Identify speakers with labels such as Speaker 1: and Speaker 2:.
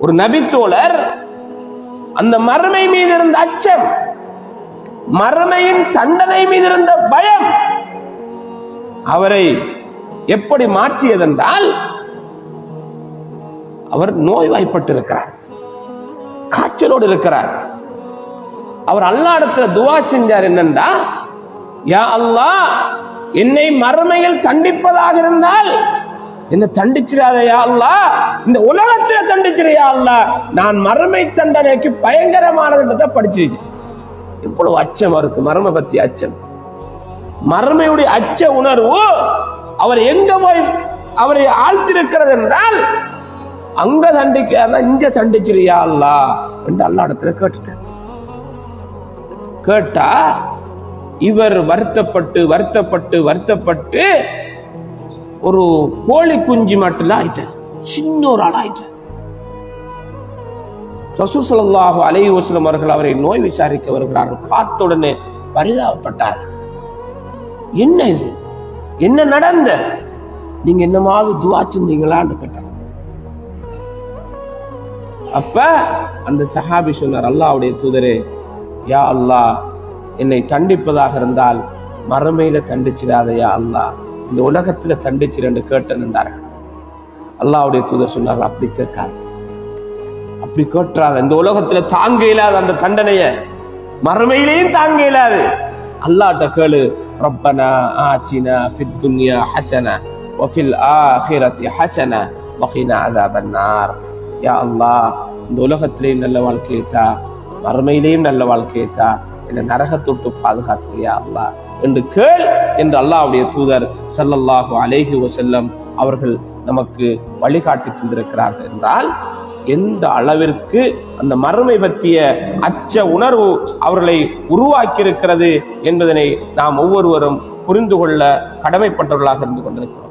Speaker 1: ஒரு நபித்தோழர் அந்த மறுமை மீது இருந்த அச்சம் மறுமையின் தண்டனை மீது இருந்த பயம் அவரை எப்படி மாற்றியதென்றால் அவர் நோய்வாய்ப்பட்டிருக்கிறார் காய்ச்சலோடு இருக்கிறார். அவர் அல்லாடத்துல துவா செஞ்சார் என்னென்றா யா அல்லாஹ் என்னை மறுமையில் தண்டிப்பதாக இருந்தால் என்ன தண்டிச்சிடாதயா அல்லா இந்த உலகத்துல தண்டிச்சிடையா அல்ல நான் மறுமை தண்டனைக்கு பயங்கரமானதுன்றத படிச்சிருக்கேன். இவ்வளவு அச்சம் இருக்கு மர்ம பத்தி அச்சம். மறுமையுடைய அச்ச உணர்வு அவர் எங்க போய் அவரை ஆழ்த்திருக்கிறது என்றால் அங்க தண்டிக்க இங்க தண்டிச்சிருயா அல்லா என்று அல்லா இடத்துல கேட்டுட்டேன் கேட்டா இவர் வருத்தப்பட்டு வருத்தப்பட்டு வருத்தப்பட்டு ஒரு கோழி குஞ்சு மட்டும் ஆயிட்டார் சின்ன ஒரு ஆள் ஆயிட்டார் ரசூல் ஸல்லல்லாஹு அவர்கள் அவரை நோய் விசாரிக்க வருகிறார்கள். பார்த்த உடனே பரிதாபப்பட்டார். என்ன இது? என்ன நடந்த? நீங்க என்னமாவது துவா செஞ்சீங்களான்னு கேட்டார். அப்ப அந்த சஹாபி சொன்னார் அல்லாவுடைய தூதரே யா அல்லாஹ் என்னை தண்டிப்பதாக இருந்தால் மறுமையில தண்டிச்சிடாத யா இந்த உலகத்துல தண்டிச்சிரண்டு கேட்டேன் நின்றார்கள். அல்லாவுடைய தூதர் சொன்னார்கள் அப்படி கேட்காது. அப்படி கேட்டுறாத இந்த உலகத்துல தாங்க இல்லாத அந்த தண்டனைய மறுமையிலையும் தாங்க இயலாது அல்லாட்ட கேளு ரப்பனா ஆச்சினா ஃபித் துன்யா ஹசன வஃபில் ஆஹிரத்தி ஹசன வஹினா அதாபன்னார் யா அல்லாஹ் இந்த உலகத்திலேயும் நல்ல வாழ்க்கையை தா மறுமையிலேயும் நல்ல வாழ்க்கையை தா என்னை நரகத்தொட்டு பாதுகாத்துறியா அல்லாஹ் என்று கேள் என்று அல்லாவுடைய தூதர் சல்லல்லாஹு அலேஹி வசல்லம் அவர்கள் நமக்கு வழிகாட்டி தந்திருக்கிறார்கள் என்றால் எந்த அளவிற்கு அந்த மறுமை பற்றிய அச்ச உணர்வு அவர்களை உருவாக்கி இருக்கிறது என்பதனை நாம் ஒவ்வொருவரும் புரிந்து கொள்ள கடமைப்பட்டவர்களாக இருந்து கொண்டிருக்கிறோம்.